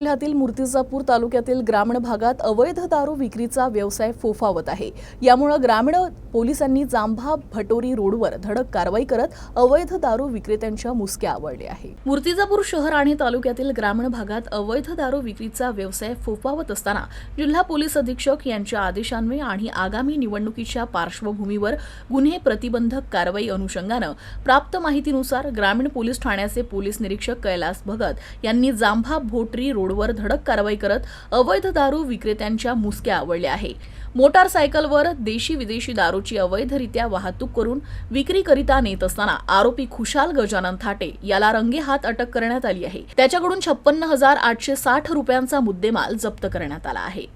जिल्ह्यातील मूर्तिजापूर तालुक्यातील ग्रामीण भागात अवैध दारू विक्रीचा व्यवसाय फोफावत आहे. यामुळे ग्रामीण पोलिसांनी जांभा भटोरी रोडवर धडक कारवाई करत अवैध दारू विक्रेत्यांच्या मुसक्या आवडले आहे मूर्तिजापूर शहर आणि तालुक्यातील ग्रामीण भागात अवैध दारू विक्रीचा व्यवसाय फोफावत असताना जिल्हा पोलीस अधीक्षक यांच्या आदेशान्वये आणि आगामी निवडणुकीच्या पार्श्वभूमीवर गुन्हे प्रतिबंधक कारवाई अनुषंगानं प्राप्त माहितीनुसार ग्रामीण पोलीस ठाण्याचे पोलीस निरीक्षक कैलास भगत यांनी जांभा भोटरी रोड रोडवर धडक कारवाई करत अवैध दारू विक्रेत्यांच्या मुसक्या आवडल्या आहे. मोटारसायकलवर देशी विदेशी दारूची अवैधरित्या वाहतूक करून विक्रीकरिता नेत असताना आरोपी खुशाल गजानन थाटे याला रंगेहात अटक करण्यात आली आहे. त्याच्याकडून छप्पन्न हजार आठशे साठ रुपयांचा मुद्देमाल जप्त करण्यात आला आहे.